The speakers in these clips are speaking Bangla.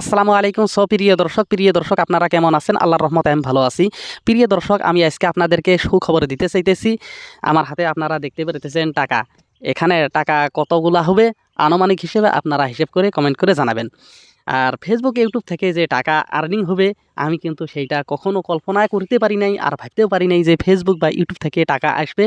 আসসালামু আলাইকুম। প্রিয় দর্শক প্রিয় দর্শক, আপনারা কেমন আছেন? আল্লাহর রহমতে আমি ভালো আছি। প্রিয় দর্শক, আমি আজকে আপনাদেরকে সুখবর দিতে চাইতেছি। আমার হাতে আপনারা দেখতে পেরেছেন টাকা। এখানে টাকা কতগুলা হবে? আনুমানিক হিসেবে আপনারা হিসেব করে কমেন্ট করে জানাবেন। আর ফেসবুক ইউটিউব থেকে যে টাকা আর্নিং হবে, আমি কিন্তু সেইটা কখনো কল্পনা করতে পারি নাই আর ভাবতেও পারি নাই যে ফেসবুক বা ইউটিউব থেকে টাকা আসবে।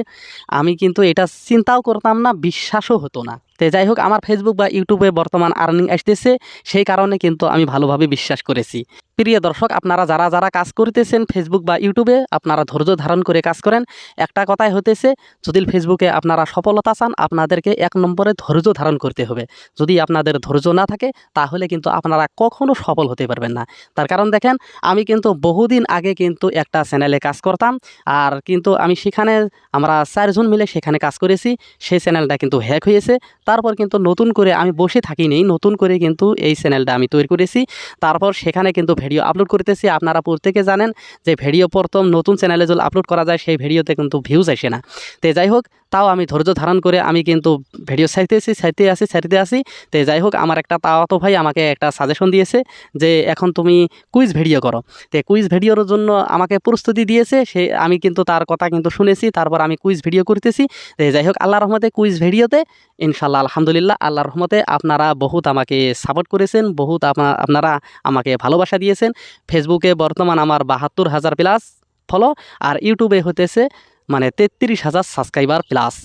আমি কিন্তু এটা চিন্তাও করতাম না, বিশ্বাসও হতো না। তো যাই হোক আমার ফেসবুক বা ইউটিউবে বর্তমান আর্নিং আসতেছে, সেই কারণে কিন্তু আমি ভালোভাবে বিশ্বাস করেছি। প্রিয় দর্শক, আপনারা যারা যারা কাজ করতেছেন ফেসবুক বা ইউটিউবে আপনারা ধৈর্য ধারণ করে কাজ করেন। একটা কথাই হতেছে যদি ফেসবুকে আপনারা সফলতা চান, আপনাদেরকে এক নম্বরে ধৈর্য ধারণ করতে হবে। যদি আপনাদের ধৈর্য না থাকে, তাহলে কিন্তু আপনারা কখনো সফল হতে পারবেন না। তার কারণ দেখেন, আমি কিন্তু বহুদিন আগে কিন্তু একটা চ্যানেলে কাজ করতাম, আর কিন্তু আমি সেখানে আমরা চারজন মিলে সেখানে কাজ করেছি, সেই চ্যানেলটা কিন্তু হ্যাক হয়েছে। তারপর কিন্তু নতুন করে আমি বসে থাকিনি, নতুন করে কিন্তু এই চ্যানেলটা আমি তৈরি করেছি। তারপর সেখানে কিন্তু ভিডিও আপলোড করতেছি। আপনারা প্রত্যেকে জানেন যে ভিডিও প্রথম নতুন চ্যানেলে যদি আপলোড করা যায়, সেই ভিডিওতে কিন্তু ভিউজ আসে না। তো যাই হোক তাও আমি ধৈর্য ধারণ করে আমি কিন্তু ভিডিও সাইতে আসি ছাড়তে আসি সাইতে আসি। তো যাই হোক, আমার একটা তাওয়াতো ভাই আমাকে একটা সাজেশন দিয়েছে যে এখন তুমি কুইজ ভিডিও করো। তো কুইজ ভিডিওর জন্য আমাকে প্রস্তুতি দিয়েছে, সে আমি কিন্তু তার কথা কিন্তু শুনেছি, তারপর আমি কুইজ ভিডিও করতেছি। তো যাই হোক আল্লাহ রহমতে কুইজ ভিডিওতে ইনশাল্লাহ আলহামদুলিল্লাহ আল্লাহ রহমতে আপনারা বহুত আমাকে সাপোর্ট করেছেন, বহুত আপনা- আপনারা আমাকে ভালোবাসা দিয়েছেন। ফেসবুকে বর্তমান আমার বাহাত্তর হাজার প্লাস ফলো আর ইউটিউবে হতেছে মানে তেত্রিশ হাজার সাবস্ক্রাইবার প্লাস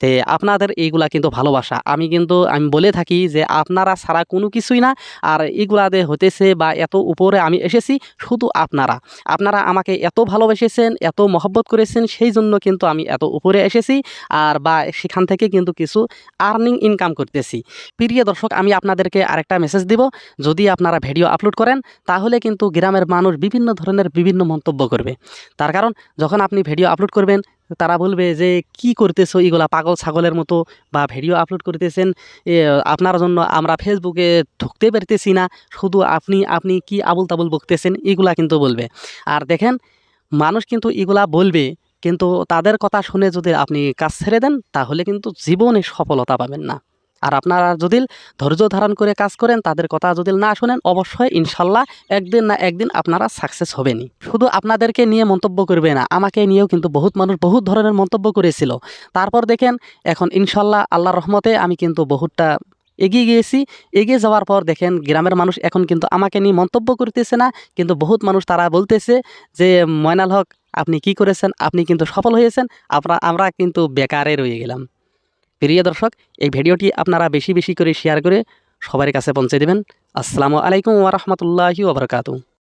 তে আপনাদের এইগুলা কিন্তু ভালোবাসা। আমি কিন্তু, আমি বলে থাকি যে আপনারা ছাড়া কোনো কিছুই না, আর এইগুলাতে হতেছে বা এত উপরে আমি এসেছি শুধু আপনারা। আপনারা আমাকে এত ভালোবেসেছেন, এত মহব্বত করেছেন, সেই জন্য কিন্তু আমি এত উপরে এসেছি, আর বা সেখান থেকে কিন্তু কিছু আর্নিং ইনকাম করতেছি। প্রিয় দর্শক, আমি আপনাদেরকে আরেকটা মেসেজ দিব। যদি আপনারা ভিডিও আপলোড করেন, তাহলে কিন্তু গ্রামের মানুষ বিভিন্ন ধরনের বিভিন্ন মন্তব্য করবে। তার কারণ, যখন আপনি ভিডিও আপলোড করবেন তারা বলবে যে, কি করতেছো? এগুলা পাগল ছাগলের মতো বা ভিডিও আপলোড করতেছেন। আপনার জন্য আমরা ফেসবুকে ঢুকতে পারতেছি না। শুধু আপনি আপনি কি আবুল তাবুল বকতেছেন? এগুলা কিন্তু বলবে। আর দেখেন, মানুষ কিন্তু এগুলা বলবে, কিন্তু তাদের কথা শুনে যদি আপনি কাজ ছেড়ে দেন, তাহলে কিন্তু জীবনে সফলতা পাবেন না। আর আপনারা যদি ধৈর্য ধারণ করে কাজ করেন, তাদের কথা যদি না শোনেন, অবশ্যই ইনশাল্লাহ একদিন না একদিন আপনারা সাকসেস হবেনই। শুধু আপনাদেরকে নিয়ে মন্তব্য করবে না, আমাকে নিয়েও কিন্তু বহুত মানুষ বহুত ধরনের মন্তব্য করেছিল। তারপর দেখেন, এখন ইনশাল্লাহ আল্লাহর রহমতে আমি কিন্তু বহুতটা এগিয়ে গিয়েছি। এগিয়ে যাওয়ার পর দেখেন, গ্রামের মানুষ এখন কিন্তু আমাকে নিয়ে মন্তব্য করতেছে না, কিন্তু বহুত মানুষ তারা বলতেছে যে, ময়নাল হক, আপনি কি করেছেন? আপনি কিন্তু সফল হয়েছেন আমরা আমরা কিন্তু বেকারে রয়ে গেলাম। প্রিয় দর্শক, এই ভিডিওটি আপনারা বেশি বেশি করে শেয়ার করে সবার কাছে পৌঁছে দেবেন। আসসালামু আলাইকুম ওরহমতুল্লাহি ওবরকাতু